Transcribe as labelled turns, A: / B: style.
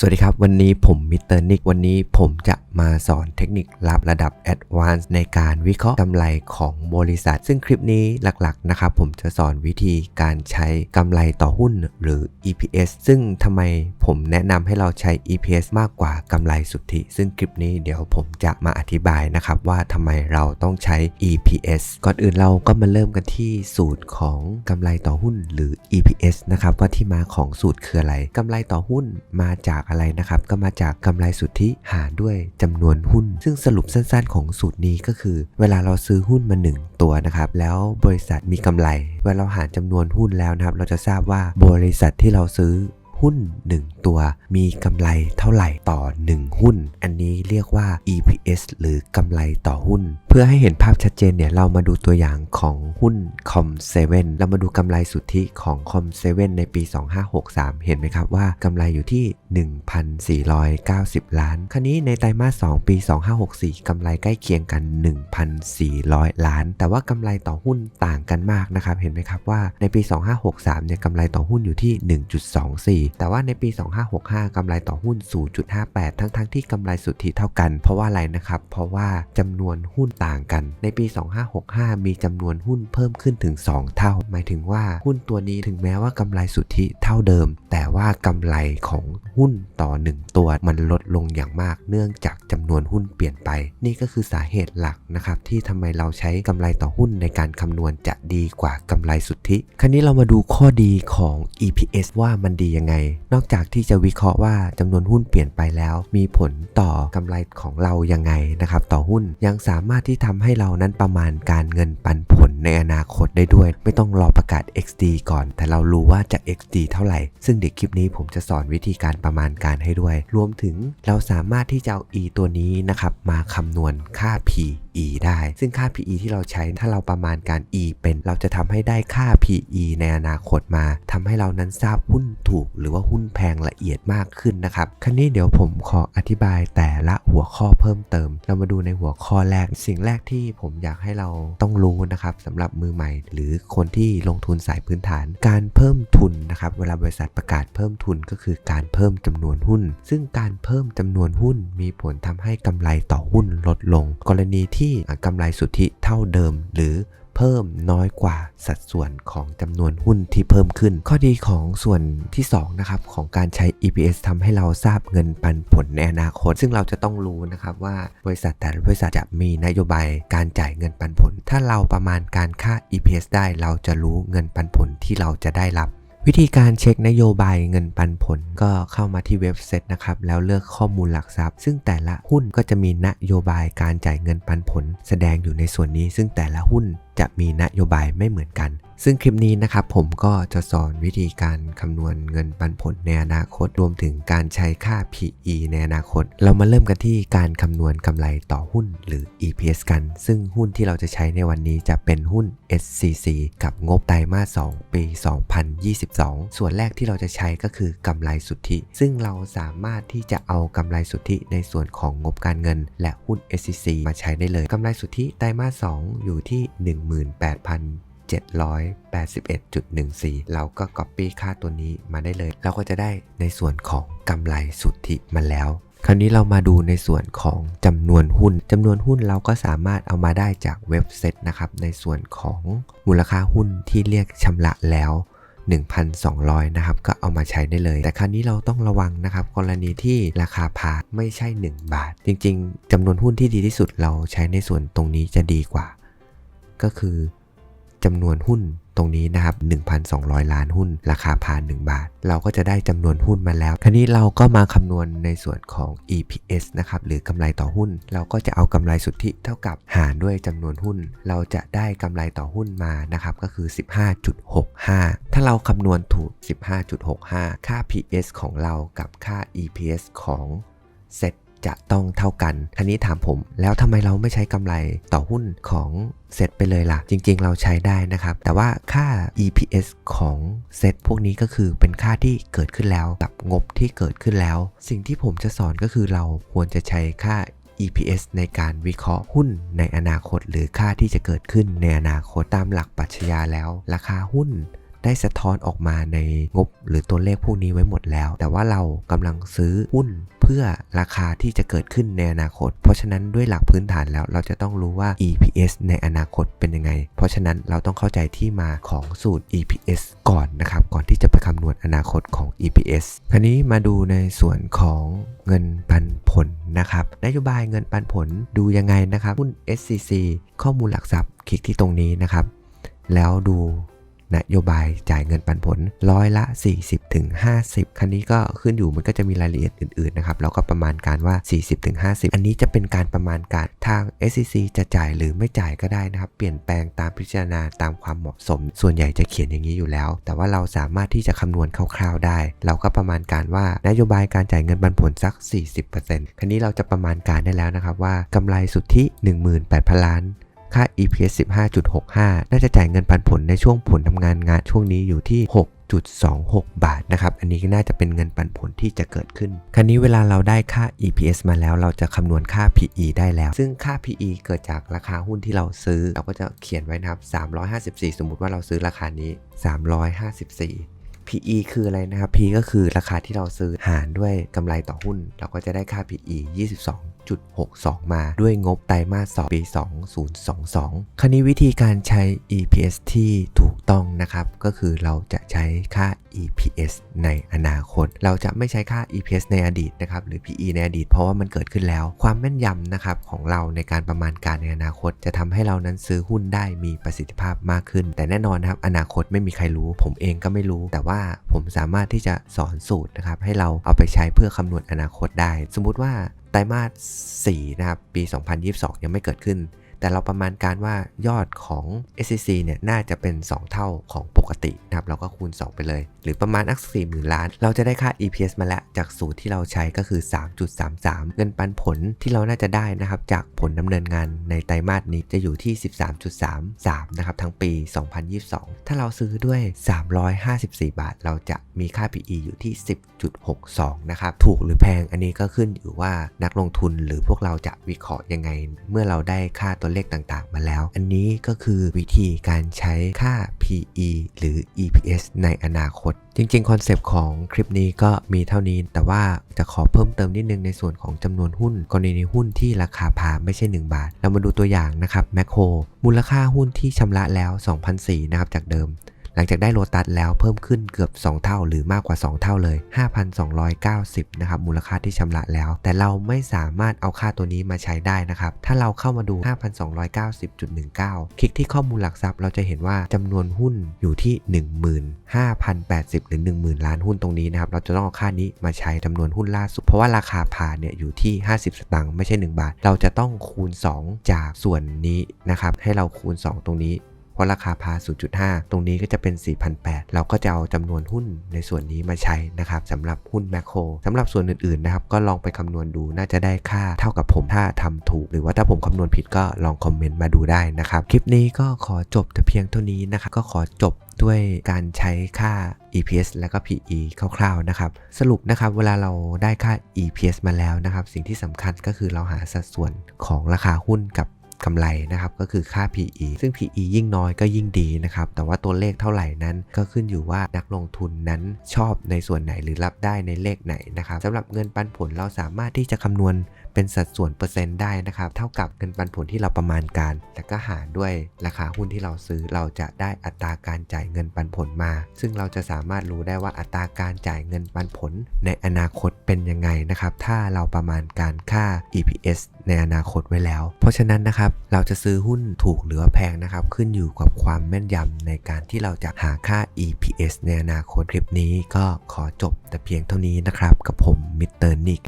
A: สวัสดีครับ วันนี้ผมมิสเตอร์นิกวันนี้ผมจะมาสอนเทคนิคลับระดับ Advanced ในการวิเคราะห์กำไรของบริษัท ซึ่งคลิปนี้หลักๆนะครับผมจะสอนวิธีการใช้กำไรต่อหุ้นหรือ EPS ซึ่งทำไมผมแนะนำให้เราใช้ EPS มากกว่ากำไรสุทธิ ซึ่งคลิปนี้เดี๋ยวผมจะมาอธิบายนะครับว่าทำไมเราต้องใช้ EPS ก่อนอื่นเราก็มาเริ่มกันที่สูตรของกำไรต่อหุ้นหรือ EPS นะครับว่าที่มาของสูตรคืออะไรกำไรต่อหุ้นมาจากอะไรนะครับ ก็มาจากกำไรสุทธิหารด้วยจำนวนหุ้น ซึ่งสรุปสั้นๆ ของสูตรนี้ก็คือ เวลาเราซื้อหุ้นมา 1 ตัวนะครับ แล้วบริษัทมีกำไร เวลาเราหารจำนวนหุ้นแล้วนะครับ เราจะทราบว่าบริษัทที่เราซื้อ หุ้น 1 ตัว มีกำไรเท่าไหร่ต่อ 1 หุ้น อันนี้เรียกว่า EPS หรือกำไรต่อหุ้น เพื่อให้เห็นภาพชัดเจนเนี่ยเรามาดูตัวอย่างของหุ้น Com7 เรามาดูกำไรสุทธิของ Com7 ในปี 2563 เห็นไหมครับว่ากำไรอยู่ที่ 1,490 ล้าน คราวนี้ในไตรมาส 2 ปี 2564 กำไรใกล้เคียงกัน 1,400 ล้าน แต่ว่ากำไรต่อหุ้นต่างกันมากนะครับ เห็นไหมครับว่าในปี 2563 เนี่ยกำไรต่อหุ้นอยู่ที่ 1.24แต่ว่าในปี 2565กำไรต่อหุ้น 0.58 ทั้งๆทที่กำไรสุทธิเท่ากัน เพราะว่าอะไรนะครับ เพราะว่าจำนวนหุ้นต่างกัน ในปี 2565 มีจำนวนหุ้นเพิ่มขึ้นถึง 2 เท่า หมายถึงว่าหุ้นตัวนี้ถึงแม้ว่ากำไรสุทธิเท่าเดิม แต่ว่ากำไรของหุ้นต่อ 1 ตัวมันลดลงอย่างมาก เนื่องจากจำนวนหุ้นเปลี่ยนไป นี่ก็คือสาเหตุหลักนะครับที่ทำไมเราใช้กำไรต่อหุ้นในการคำนวณจะดีกว่ากำไรสุทธิ คราวนี้เรามาดูข้อดีของ EPS ว่ามันดียังไงนอกจากที่จะวิเคราะห์ว่าจำนวนหุ้นเปลี่ยนไปแล้ว มีผลต่อกำไรของเรายังไงนะครับต่อหุ้นยังสามารถที่ทำให้เรานั้นประมาณการเงินปันผลในอนาคตได้ด้วย ไม่ต้องรอประกาศ XD ก่อน แต่เรารู้ว่าจะ XD เท่าไหร่ ซึ่งเดี๋ยวคลิปนี้ผมจะสอนวิธีการประมาณการให้ด้วย รวมถึงเราสามารถที่จะเอา E ตัวนี้นะครับมาคำนวณค่า P E ได้ ซึ่งค่า PE ที่เราใช้ถ้าเราประมาณการ E เป็นเราจะทำให้ได้ค่า PE ในอนาคตมาทำให้เรานั้นทราบหุ้นถูก หรือว่าหุ้นแพงละเอียดมากขึ้นนะครับคราวนี้เดี๋ยวผมขออธิบายแต่ละหัวข้อเพิ่มเติม เรามาดูในหัวข้อแรก สิ่งแรกที่ผมอยากให้เราต้องรู้นะครับสำหรับมือใหม่ หรือคนที่ลงทุนสายพื้นฐาน การเพิ่มทุนนะครับเวลาบริษัทประกาศเพิ่มทุนก็คือการเพิ่มจำนวนหุ้น ซึ่งการเพิ่มจำนวนหุ้นมีผลทำให้กำไรต่อหุ้นลดลง กรณีที่กำไรสุทธิเท่าเดิม หรือเพิ่มน้อยกว่าสัดส่วนของจำนวนหุ้นที่เพิ่มขึ้น ข้อดีของส่วนที่2นะครับของการใช้ EPS ทำให้เราทราบเงินปันผลในอนาคต ซึ่งเราจะต้องรู้นะครับว่าบริษัทแต่ละบริษัทจะมีนโยบายการจ่ายเงินปันผล ถ้าเราประมาณการค่า EPS ได้เราจะรู้เงินปันผลที่เราจะได้รับ วิธีการเช็คนโยบายเงินปันผลก็เข้ามาที่เว็บเซตนะครับ แล้วเลือกข้อมูลหลักทรัพย์ ซึ่งแต่ละหุ้นก็จะมีนโยบายการจ่ายเงินปันผล แสดงอยู่ในส่วนนี้ ซึ่งแต่ละหุ้นจะมีนโยบายไม่เหมือนกัน ซึ่งคลิปนี้นะครับผมก็จะสอนวิธีการคำนวณเงินปันผลในอนาคตรวมถึงการใช้ค่า PE ในอนาคต เรามาเริ่มกันที่การคำนวณกำไรต่อหุ้นหรือ EPS กัน ซึ่งหุ้นที่เราจะใช้ในวันนี้จะเป็นหุ้น SCC กับงบไตรมาส 2 ปี 2022 ส่วนแรกที่เราจะใช้ก็คือกำไรสุทธิ ซึ่งเราสามารถที่จะเอากำไรสุทธิในส่วนของงบการเงิน และหุ้น SCC มาใช้ได้เลยกำไรสุทธิไตรมาส 2 อยู่ที่ 781.14 เราก็ Copy ค่าตัวนี้มาได้เลย เราก็จะได้ในส่วนของกำไรสุทธิมาแล้ว คราวนี้เรามาดูในส่วนของจำนวนหุ้นจำนวนหุ้นเราก็สามารถเอามาได้จากเว็บเซตนะครับในส่วนของมูลค่าหุ้นที่เรียกชำระแล้ว1,200 นะครับ ก็เอามาใช้ได้เลย แต่คราวนี้เราต้องระวังนะครับ กรณีที่ราคาพาไม่ใช่ 1 บาท จริง ๆจำนวนหุ้นที่ดีที่สุดเราใช้ในส่วนตรงนี้จะดีกว่า ก็คือ จำนวนหุ้นตรงนี้นะครับ 1,200 ล้านหุ้น ราคาพา1บาท เราก็จะได้จำนวนหุ้นมาแล้ว คราวนี้เราก็มาคำนวณในส่วนของ EPS นะครับ หรือกำไรต่อหุ้น เราก็จะเอากำไรสุทธิเท่ากับหารด้วยจำนวนหุ้น เราจะได้กำไรต่อหุ้นมานะครับ ก็คือ 15.65 ถ้าเราคำนวณถูก 15.65 ค่า PS ของเรากับค่า EPS ของเซ็ต จะต้องเท่ากันทีนี้ถามผม แล้วทำไมเราไม่ใช้กำไรต่อหุ้นของเซตไปเลยล่ะ จริง ๆ เราใช้ได้นะครับ แต่ว่าค่า EPS ของเซตพวกนี้ก็คือเป็นค่าที่เกิดขึ้นแล้วกับงบที่เกิดขึ้นแล้ว สิ่งที่ผมจะสอนก็คือเราควรจะใช้ค่า EPS ในการวิเคราะห์หุ้นในอนาคต หรือค่าที่จะเกิดขึ้นในอนาคตตามหลักปรัชญาแล้ว ราคาหุ้น ได้สะท้อนออกมาในงบหรือตัวเลขพวกนี้ไว้หมดแล้ว แต่ว่าเรากำลังซื้อหุ้นเพื่อราคาที่จะเกิดขึ้นในอนาคต เพราะฉะนั้นด้วยหลักพื้นฐานแล้วเราจะต้องรู้ว่า EPS ในอนาคตเป็นยังไง เพราะฉะนั้นเราต้องเข้าใจที่มาของสูตร EPS ก่อนนะครับ ก่อนที่จะไปคำนวณอนาคตของ EPS คราวนี้มาดูในส่วนของเงินปันผลนะครับ นโยบายเงินปันผลดูยังไงนะครับหุ้น SCC ข้อมูลหลักทรัพย์คลิกที่ตรงนี้นะครับ แล้วดู นโยบายจ่ายเงินปันผลร้อยละ 40ถึง50 คันนี้ก็ขึ้นอยู่มันก็จะมีรายละเอียดอื่นๆนะครับแล้วก็ประมาณการว่า 40ถึง50 อันนี้จะเป็นการประมาณการทาง SCC จะจ่ายหรือไม่จ่ายก็ได้นะครับ เปลี่ยนแปลงตามพิจารณาตามความเหมาะสม ส่วนใหญ่จะเขียนอย่างนี้อยู่แล้ว แต่ว่าเราสามารถที่จะคำนวณคร่าวๆได้ เราก็ประมาณการว่านโยบายการจ่ายเงินปันผลสัก 40%คันนี้เราจะประมาณการได้แล้วนะครับว่ากำไรสุทธิ 18,000 ล้าน ค่า EPS 15.65 น่าจะจ่ายเงินปันผลในช่วงผลทำงานงานช่วงนี้อยู่ที่6.26 บาทนะครับ อันนี้ก็น่าจะเป็นเงินปันผลที่จะเกิดขึ้น คราวนี้เวลาเราได้ค่า EPS มาแล้ว เราจะคำนวณค่า PE ได้แล้ว ซึ่งค่า PE เกิดจากราคาหุ้นที่เราซื้อ เราก็จะเขียนไว้นะครับ 354 สมมุติว่าเราซื้อราคานี้ 354 PE คืออะไรนะครับ P ก็คือราคาที่เราซื้อหารด้วยกำไรต่อหุ้น เราก็จะได้ค่า PE 22 22.62 มาด้วยงบไตรมาส 2 ปี 2022 คราวนี้วิธีการใช้ EPS ที่ถูกต้องนะครับ ก็คือเราจะใช้ค่า EPS ในอนาคต เราจะไม่ใช้ค่า EPS ในอดีตนะครับ หรือ PE ในอดีต เพราะว่ามันเกิดขึ้นแล้ว ความแม่นยำนะครับของเราในการประมาณการในอนาคต จะทำให้เรานั้นซื้อหุ้นได้มีประสิทธิภาพมากขึ้น แต่แน่นอนนะครับอนาคตไม่มีใครรู้ ผมเองก็ไม่รู้ แต่ว่าผมสามารถที่จะสอนสูตรนะครับให้เราเอาไปใช้เพื่อคำนวณอนาคตได้ สมมุติว่า ไตรมาส4นะครับปี 2022 ยังไม่เกิดขึ้น แต่เราประมาณการว่ายอดของ SCC เนี่ยน่าจะเป็น 2 เท่าของปกตินะครับเราก็คูณ 2 ไปเลย หรือประมาณอักสี่หมื่นล้าน เราจะได้ค่า EPS มาแล้วจากสูตรที่เราใช้ก็คือ 3.33 เงินปันผลที่เราน่าจะได้นะครับจากผลดำเนินงานในไตรมาสนี้จะอยู่ที่ 13.33 นะครับทั้งปี 2022 ถ้าเราซื้อด้วย 354 บาท เราจะมีค่า PE อยู่ที่ 10.62 นะครับถูกหรือแพงอันนี้ก็ขึ้นอยู่ว่านักลงทุนหรือพวกเราจะวิเคราะห์ยังไง เมื่อเราได้ค่าตัวเลขต่างๆ มาแล้ว อันนี้ก็คือวิธีการใช้ค่า PE หรือ EPS ในอนาคต จริงๆ คอนเซปต์ของคลิปนี้ก็มีเท่านี้ แต่ว่าจะขอเพิ่มเติมนิดนึงในส่วนของจำนวนหุ้น กรณีหุ้นที่ราคาพาไม่ใช่ 1 บาท เรามาดูตัวอย่างนะครับแมคโครมูลค่าหุ้นที่ชำระแล้ว2,004นะครับจากเดิม หลังจากได้โลตัสแล้วเพิ่มขึ้นเกือบ 2 เท่าหรือมากกว่า 2 เท่าเลย 5,290 นะครับ มูลค่าที่ชำระแล้ว แต่เราไม่สามารถเอาค่าตัวนี้มาใช้ได้นะครับ ถ้าเราเข้ามาดู 5,290.19 คลิกที่ข้อมูลหลักทรัพย์เราจะเห็นว่าจำนวนหุ้นอยู่ที่ 15,080 หรือ 10,000 ล้านหุ้นตรงนี้นะครับ เราจะต้องเอาค่านี้มาใช้จำนวนหุ้นล่าสุด เพราะว่าราคาผ่านเนี่ยอยู่ที่ 50 สตางค์ไม่ใช่ 1 บาท เราจะต้องคูณ 2 จากส่วนนี้นะครับ ให้เราคูณ 2 ตรงนี้ ราะราคาพา 0.5 ตรงนี้ก็จะเป็น 4,800 เราก็จะเอาจำนวนหุ้นในส่วนนี้มาใช้นะครับสำหรับหุ้นแมคโครสำหรับส่วนอื่นๆนะครับก็ลองไปคำนวณดูน่าจะได้ค่าเท่ากับผมถ้าทำถูก หรือว่าถ้าผมคำนวณผิดก็ลองคอมเมนต์มาดูได้นะครับ คลิปนี้ก็ขอจบแต่เพียงเท่านี้นะครับก็ขอจบด้วยการใช้ค่า EPS และก็ PE คร่าวๆนะครับ สรุปนะครับเวลาเราได้ค่า EPS มาแล้วนะครับ สิ่งที่สำคัญก็คือเราหาสัดส่วนของราคาหุ้นกับ กำไรนะครับก็คือค่า PE ซึ่ง PE ยิ่งน้อยก็ยิ่งดีนะครับแต่ว่าตัวเลขเท่าไหร่นั้นก็ขึ้นอยู่ว่านักลงทุนนั้นชอบในส่วนไหนหรือรับได้ในเลขไหนนะครับสำหรับเงินปันผลเราสามารถที่จะคำนวณเป็นสัดส่วนเปอร์เซ็นต์ได้นะครับ เท่ากับเงินปันผลที่เราประมาณการ แล้วก็หารด้วยราคาหุ้นที่เราซื้อเราจะได้อัตราการจ่ายเงินปันผลมา ซึ่งเราจะสามารถรู้ได้ว่าอัตราการจ่ายเงินปันผล ในอนาคตเป็นยังไงนะครับ ถ้าเราประมาณการค่า EPS ในอนาคตไว้แล้ว เพราะฉะนั้นนะครับ เราจะซื้อหุ้นถูกหรือว่าแพงนะครับ ขึ้นอยู่กับความแม่นยำในการที่เราจะหาค่า EPS ในอนาคตคลิปนี้ก็ขอจบแต่เพียงเท่านี้นะครับ กับผมมิสเตอร์นิก